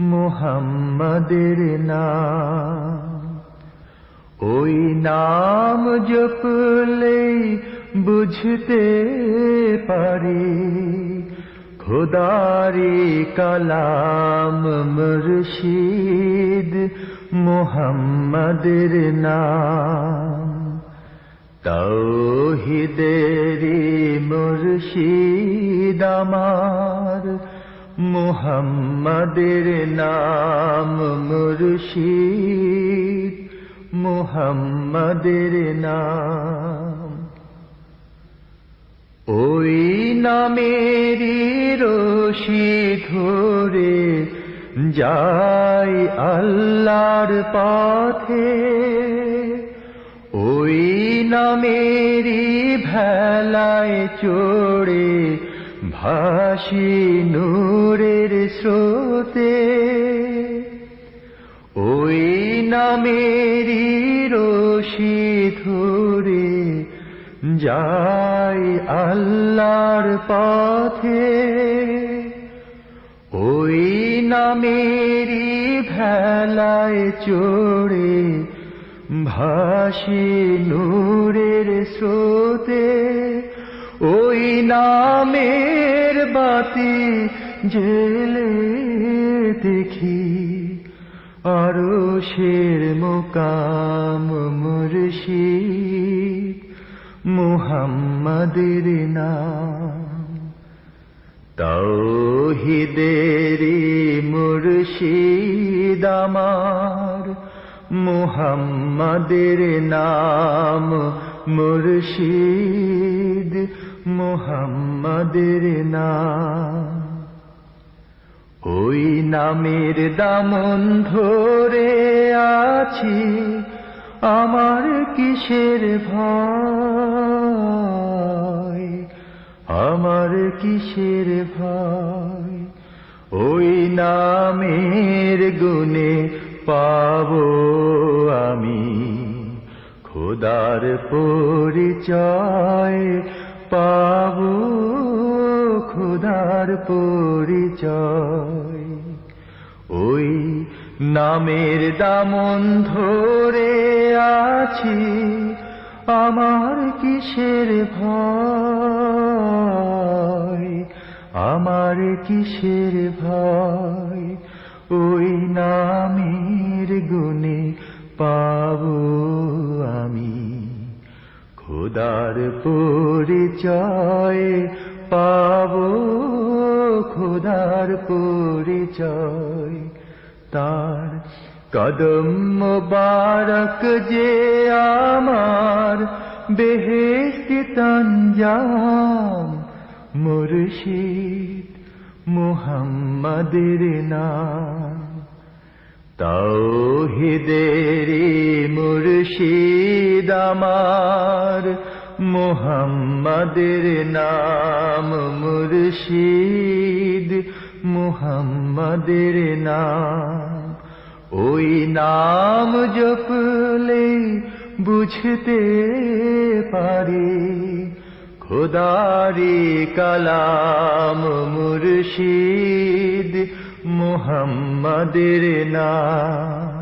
মুহাম্মাদের নাম। ওই নাম জপলেই বুঝতে পারি, খোদারি কালাম মুর্শিদ মুহাম্মাদের নাম। তৌহিদেরি মুর্শিদ আমার মুহাম্মাদের নাম মুর্শিদ, মুহাম্মাদের নাম। ওই নামেরই রশি ধরে যাই আল্লাহর পথে। ওই নামেরই ভেলায় চড়ে ভাসি নূরের স্রোতে, ওই নামেরই রশি ধরে যাই আল্লাহর পথে। ওই নামেরই ভেলায় চড়ে ভাসি নূরের স্রোতে ওই নামের বাতি জেলে দেখি আরও শের মোকাম মুর্শিদ মুহাম্মাদের নাম। তৌহিদেরি মুর্শিদ আমার, মুহাম্মাদের নাম মুর্শিদ। মুহাম্মাদের নাম। ওই নামের দামন ধরে আছি আমার কিসের ভয়? আমার কিসের ভয়? ওই নামের গুণে পাব আমি। খোদার পরিচয় পাবো খোদার পরিচয়। ওই নামের দামন ধরে আছি আমার কিসের ভয়? আমার কিসের ভয়? ওই নামের গুণে পাবো আমি। খোদার পরিচয় পাবো, খোদার পরিচয়। তার কদম মোবারক যে আমার বেহেস্তি তঞ্জাম মুর্শিদ মুহাম্মাদের নাম। তৌহিদেরি মুর্শিদ আমার মুহাম্মাদের নাম মুর্শিদ, মুহাম্মাদের নাম। ওই নাম জপলে বুঝতে পারি, খোদারি কালাম মুর্শিদ, মুহাম্মাদের নাম।